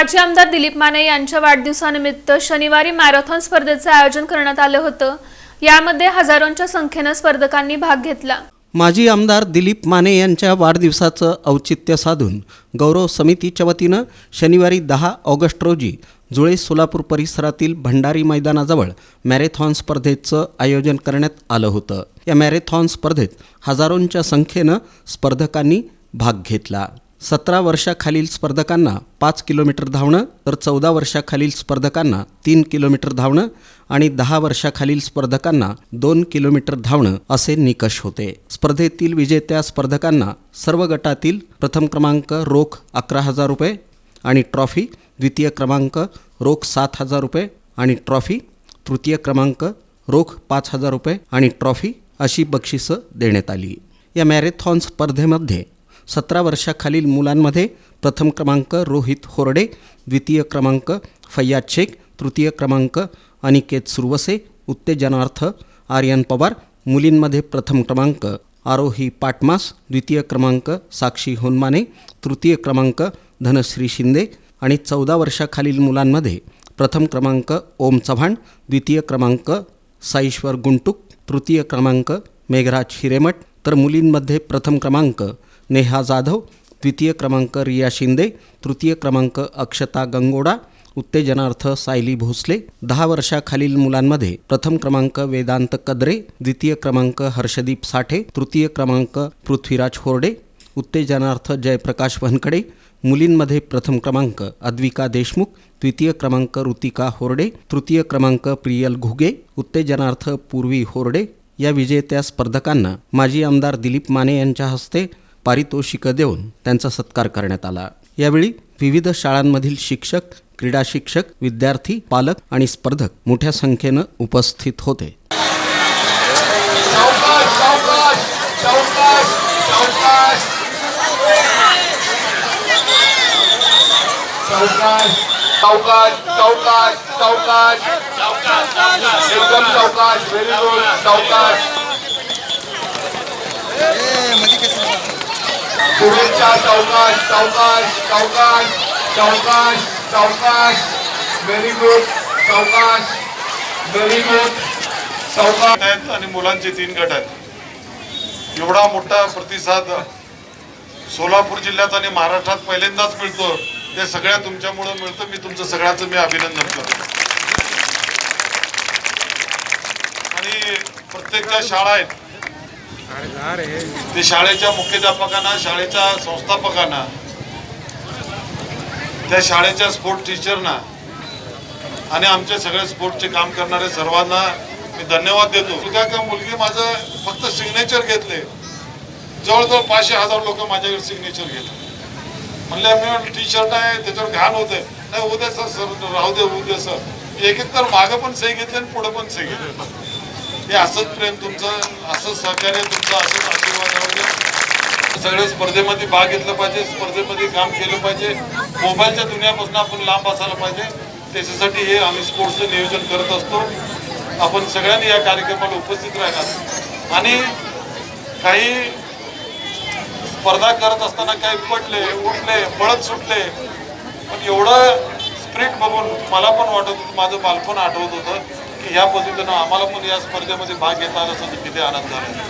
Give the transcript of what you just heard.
माजी आमदार दिलीप माने यांच्या वाढदिवसानिमित्त शनिवारी मॅरेथॉन स्पर्धेचं आयोजन करण्यात आलं होतं. यामध्ये हजारोंच्या संख्येनं स्पर्धकांनी भाग घेतला. माजी आमदार दिलीप माने यांच्या वाढदिवसाचं औचित्य साधून गौरव समितीच्या वतीनं शनिवारी दहा ऑगस्ट रोजी जुळे सोलापूर परिसरातील भंडारी मैदानाजवळ मॅरेथॉन स्पर्धेचं आयोजन करण्यात आलं होतं. या मॅरेथॉन स्पर्धेत हजारोंच्या संख्येनं स्पर्धकांनी भाग घेतला. सतरा वर्षाखालील स्पर्धकांना पाच किलोमीटर धावणं तर चौदा वर्षाखालील स्पर्धकांना तीन किलोमीटर धावणं आणि दहा वर्षाखालील स्पर्धकांना दोन किलोमीटर धावणं असे निकष होते. स्पर्धेतील विजेत्या स्पर्धकांना सर्व गटातील प्रथम क्रमांक रोख अकरा हजार रुपये आणि ट्रॉफी द्वितीय क्रमांक रोख सात हजार रुपये आणि ट्रॉफी तृतीय क्रमांक रोख पाच हजार रुपये आणि ट्रॉफी अशी बक्षिसं देण्यात आली. या मॅरेथॉन स्पर्धेमध्ये सतरा वर्षाखालील मुलांमध्ये प्रथम क्रमांक रोहित होरडे द्वितीय क्रमांक फय्याद शेख तृतीय क्रमांक अनिकेत सुरवसे उत्तेजनार्थ आर्यन पवार मुलींमध्ये प्रथम क्रमांक आरोही पाटमास द्वितीय क्रमांक साक्षी होनमाने तृतीय क्रमांक धनश्री शिंदे आणि चौदा वर्षाखालील मुलांमध्ये प्रथम क्रमांक ओम चव्हाण द्वितीय क्रमांक साईश्वर गुंटूक तृतीय क्रमांक मेघराज हिरेमठ तर मुलींमध्ये प्रथम क्रमांक नेहा जाधव द्वितीय क्रमांक रिया शिंदे तृतीय क्रमांक अक्षता गंगोडा उत्तेजनार्थ सायली भोसले. दहा वर्षाखालील मुलांमध्ये प्रथम क्रमांक वेदांत कदरे द्वितीय क्रमांक हर्षदीप साठे तृतीय क्रमांक पृथ्वीराज होरडे उत्तेजनार्थ जयप्रकाश वनकडे मुलींमध्ये प्रथम क्रमांक अद्विका देशमुख द्वितीय क्रमांक ऋतिका होरडे तृतीय क्रमांक प्रियल घुगे उत्तेजनार्थ पूर्वी होरडे. या विजेत्या स्पर्धकांना माजी आमदार दिलीप माने यांच्या हस्ते पारितोषिक देऊन त्यांचा सत्कार करण्यात आला यावेळी विविध शाळांमधील शिक्षक क्रीडा शिक्षक विद्यार्थी पालक आणि स्पर्धक मोठ्या संख्येनं उपस्थित होते चौकाश चौकाश चौकाश चौकाश चौकाश चौकाश चौकाश शुभेच्छा चौकाश सावकाश चौकाश सावकाश सावकाश व्हेरी गुड सावकाश व्हेरी गुड सावकाश आहेत आणि मुलांचे तीन गट आहेत. एवढा मोठा प्रतिसाद सोलापूर जिल्ह्यात आणि महाराष्ट्रात पहिल्यांदाच मिळतो. ते सगळ्या तुमच्यामुळं मिळतं. मी तुमचं सगळ्याचं मी अभिनंदन करतो. आणि प्रत्येक ज्या शाळा आहेत ते शाळेच्या मुख्याध्यापकांना शाळेच्या संस्थापकांना त्या शाळेच्या स्पोर्ट टीचरना आणि आमचे सगळे स्पोर्टचे काम करणारे सर्वांना मी धन्यवाद देतो. का का मुलगी माझं फक्त सिग्नेचर घेतले. जवळजवळ पाचशे हजार लोक माझ्याकडे सिग्नेचर घेतले. म्हणले मी टी शर्ट आहे त्याच्यावर घाण होते नाही उद्या सर सर राहू दे उद्या सर. एक एक तर मागं पण सही घेतले आणि पुढं पण सही घेतले. हे असंच प्रेम तुमचं असंच सहकार्य तुमचं असंच आशीर्वाद सगळे स्पर्धेमध्ये भाग घेतला पाहिजे स्पर्धेमध्ये काम केलं पाहिजे. मोबाईलच्या दुनियापासून आपण लांब असायला पाहिजे. त्याच्यासाठी हे आम्ही स्पोर्ट्सचं नियोजन करत असतो. आपण सगळ्यांनी या कार्यक्रमाला उपस्थित राहणार. आणि काही स्पर्धा करत असताना काही पडले उठले पळत सुटले. पण एवढं स्प्रिट बघून मला पण वाटत होतं माझं बालपण आठवत होतं. की ह्या पद्धतीनं आम्हाला पण या स्पर्धेमध्ये भाग घेता आला असं किती आनंद झाला